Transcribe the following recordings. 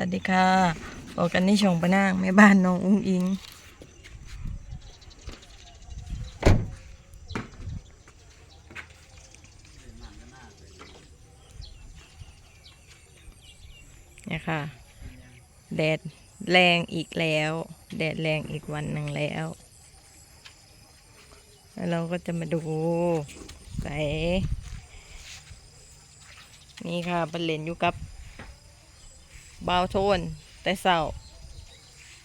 วัสดีค่ะบอกกันนี่ชงปะนางแม่บ้านน้องอุ้งอิง เนี่ยค่ะ แดดแรงอีกแล้ว แดดแรงอีกวันหนึ่งแล้ว แล้วเราก็จะมาดูใสนี่ค่ะเป็นเลนอยู่กับ บาวโทน แต่เศร้า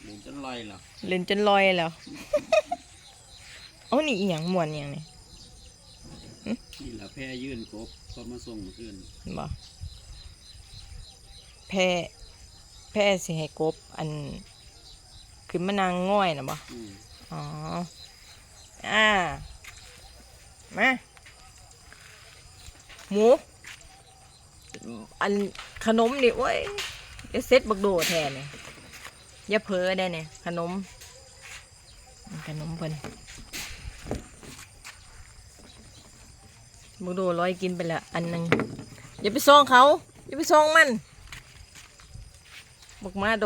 หมุนจนลอยเหรอเล่นจนลอยแล้ว เอานี่อีหยังมวนอหย่างนี่นี่แหละแพร่ยื่นกบเขามาส่งเมื่อคืนบ่แพ้แพ้สิให้กบ อันขึ้นมานางง่อยนะบ่ อืมอ๋อ อ่า มา หมู อันขนมนี่โอ้ย เดี๋ยวเซ็ตบักโดแทนเนี่ยอย่าเพ้อได้เนี่ยขนม ขนมเพิ่นบักโดร้อยกินไปละอันหนึงอย่าไปซองเขา อย่าไปซองมันบักมาโด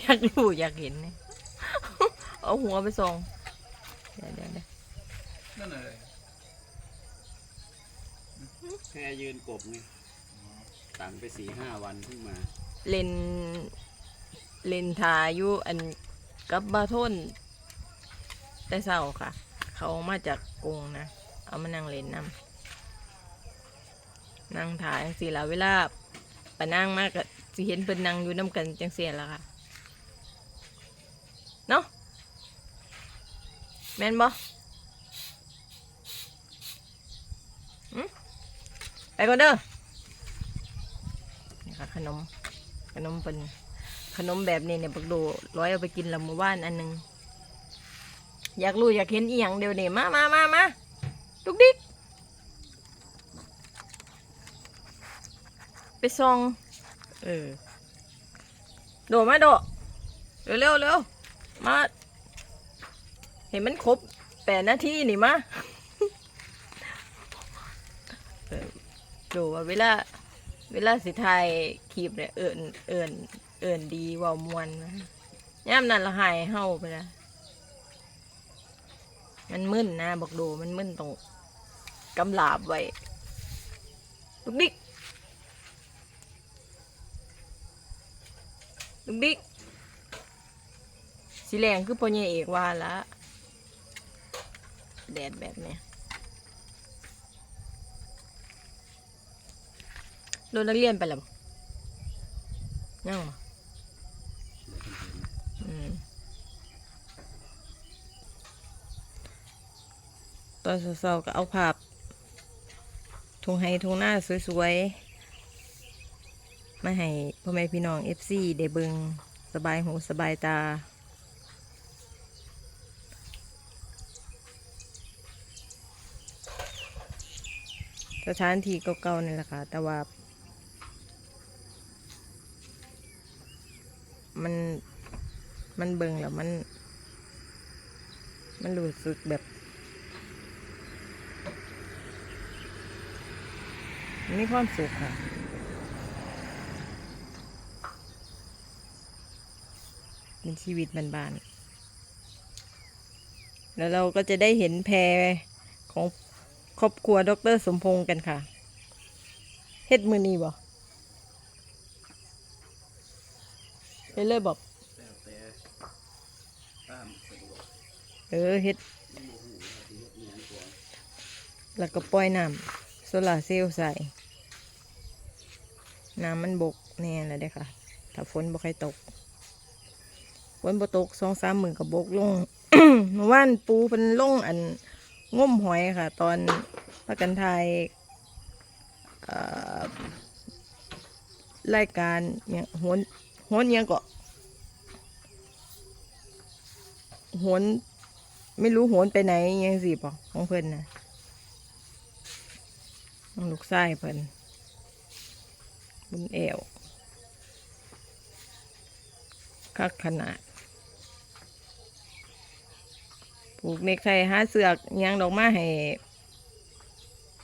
อยากรู้อยากเห็นเนี่ยเอาหัวไปส่งเดี๋ยวเดี๋ยวเดี๋ยวนั่นเลยแพร่ยื่นกบไง ต่างไปสี่ห้าวันเพิ่งมา เลนเลนทาอยู่อันกับบาทนแต่เศร้าค่ะ เขามาจากกรุงนะ เอามานั่งเล่นน้ำนั่งถ่ายจังสี่ละเวลาปะนั่งมากก็สิเห็นเป็นนั่งอยู่น้ำกันจังเสียละค่ะเนาะแม่นบ่หึไปก่อนเด้อ ค่ะขนมขนมเป็นขนมแบบนี้เนี่ยบักโดร้อยเอาไปกินละมื่อวานอันหนึงอยากรู้อยากเห็นอีหยังเดี๋ยวนี้มามามามาดุกดิกไปซองเออโดมาโดเร็วเร็วเร็วมา เห็นมันครบแปดนาทีนี่มาเออดูว่าเวลา เวลาสิไทายคลิปเนี่ยเอิญเอิญเอิญดีเว่ามวนนะย่ามนั้นละหายเฮาไปละมันมึนนะบอกดูมันมึนตรงกำลาบไว้ลุกดิกลุกดิกสีแรงคือพ่อใหญ่เอกว่าละแดดแบบเนี้ย โดนนักเรียนไปแล้วยังบ่ตอนเช้าๆก็เอาภาพทุ่งไฮทุงหน้าสวยๆ มาให้พ่อแม่พี่น้องเอฟซีได้เบิงสบายหูสบายตา สถานที่เก่าๆนี่แหละค่ะ แต่ว่า มัน มันเบิงแล้วมัน มันรู้สึกแบบ มีความสุขค่ะเป็นชีวิตบานๆ แล้วเราก็จะได้เห็นแพรของครอบครัวดรสมพงษ์กันค่ะเฮ็ดมือนีบ่ เลยบอกแล้วแต่ตามสะดวกเออเฮ็ด แล้วก็ปล่อยน้ำโซลาร์เซลล์ใส่ น้ำมันบกแน่แล้วเด้ค่ะ ถ้าฝนบ่ค่อยตกฝนบ่ตกสองสามหมื่นกับบกลงเมื่อวานปูเป็นลงอันง่มหอยค่ะ ตอนพักกันไทยเอ่อรายการเนี่ยหนโหนยังก็โหนไม่รู้โหนไปไหนยังสิปอของเพิ่นนะของลูกไส้เพิ่นบุญเอวคักขนาดปลูกเน็กไทหาเสือกยังดอกไม้ให้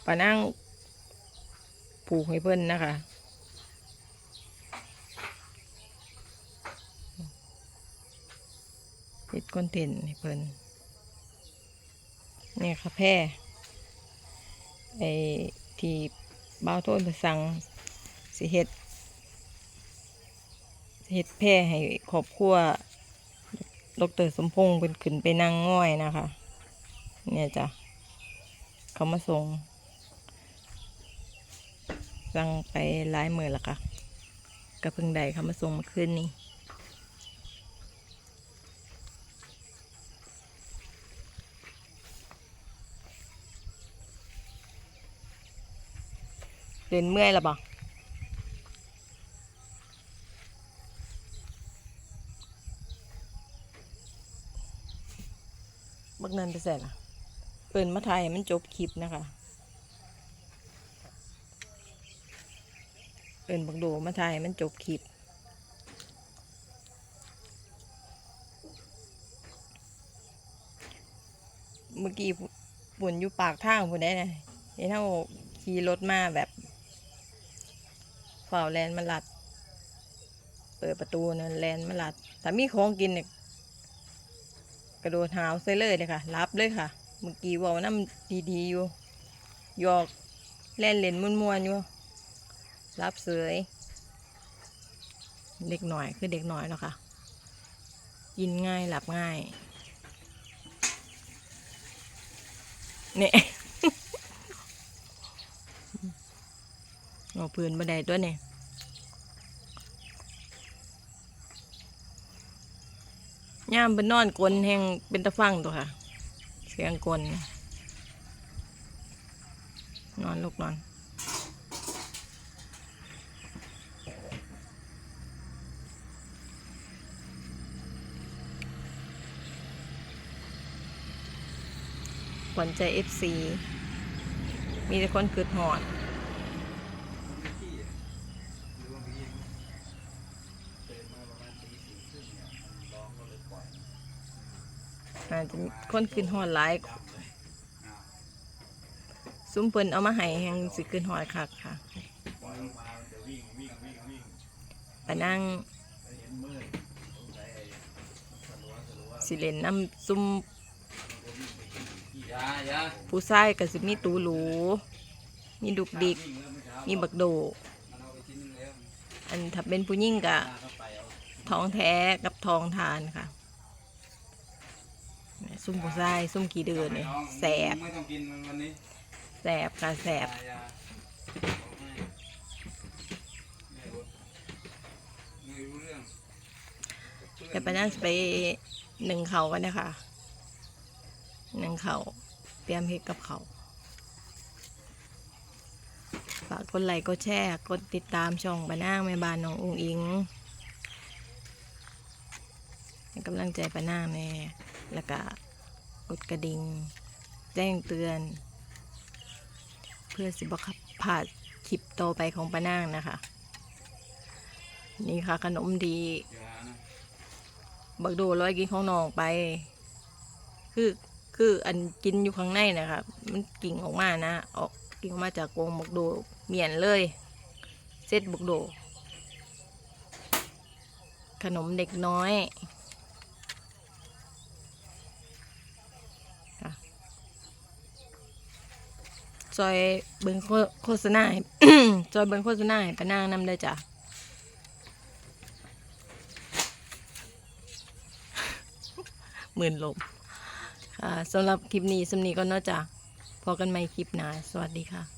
ปานั่งปลูกให้เพิ่นนะคะ เฮ็ดคอนเทนต์ให้เพิ่นเนี่ยค่ะแพร่ไอ้ที่บ่าวโทนไปสั่งสิเฮ็ดสิเฮ็ดแพร่ให้ครอบครัวดรสมพงษ์เป็นขึ้นไปนั่งง่อยนะคะ เนี่ยจ้ะเขามาส่งสั่งไปหลายมือและค่ะก็เพิ่งได้เขามาส่งมาคืนนี้ ดินเมื่อยละบ่บักเนินไปใส่ละเปินมาไทยมันจบคลิปนะคะ เอินบักโดมาไทยมันจบคลิปเมื่อกี้ปุ่นอยู่ปากทางพุ่นได้นะเห็นเท่าขี่รถมาแบบ ฝ่าแลนมาลัด เปิดประตูนั่นแลนมาลัดถ้ามีของกินเนี่ยกระโดดหาวใส่เลยเลยค่ะ รับเลยค่ะ เมื่อกี้เว่าน้ำดีๆอยู่หยอกแล่นเล่นมวนๆอยู่รับเสยเด็กหน่อยคือเด็กหน่อยเนาะค่ะกินง่ายหลับง่ายเนี่ย เอา พื้นบันไดตัวเนี่ยย่ามเป็นนอนกลนแห่งเป็นตะฟังตัวค่ะ เสียงกลนอนลูกนอนขวัญใจเอฟซีมีแต่คนคืดหอด อาจจะมีคนคืนหอดหลายซุ้มเปิ้นเอามาให้แหงสิคืนหอดคักค่ะไปนั่งสิเล่นน้ำซุ้มผู้ชายก็สิมีตูหรูมีดุกดิก มีบักโด อันถ้าเป็นผู้หญิงก็เข้าไปเอาทองแท้กับทองทานค่ะ ซุ่มผู้ชายซุ่มขี้เดือนเนี่ยแสบไม่ต้องกินมันวันนี้แสบค่ะแสบยายาไม่รู้ไม่รู้เรื่องแต่ไปนั่งไปหนึ่งเขากันนะคะหนึ่งเขาเตรียมเฮ็ดกับเขาวฝากกดไลค์กดแชร์กดติดตามช่องบานาแม่บ้านน้องอุงอิงให้กำลังใจปานาแม่แล้วก็ กดกระดิ่ง แจ้งเตือน เพื่อสิบขับผ่าคลิปต่อไปของปานางนะคะ นี่ค่ะขนมดี บักโดร้อยกินของน้องไป คือคืออันกินอยู่ข้างในนะคะมันกิ่งออกมานะ ออกกิ่งออกมาจากกรงบักโดเมียนเลยเซตบักโดขนมเด็กน้อย ซอยเบิ้งโฆษณาให้ซอยเบิ้งโฆษณาให้ปะนางนำได้จ้ะหมื่นลมค่ะสำหรับคลิปนี้สำนีก็นอกจากพอกันใหม่คลิปหน้าสวัสดีค่ะ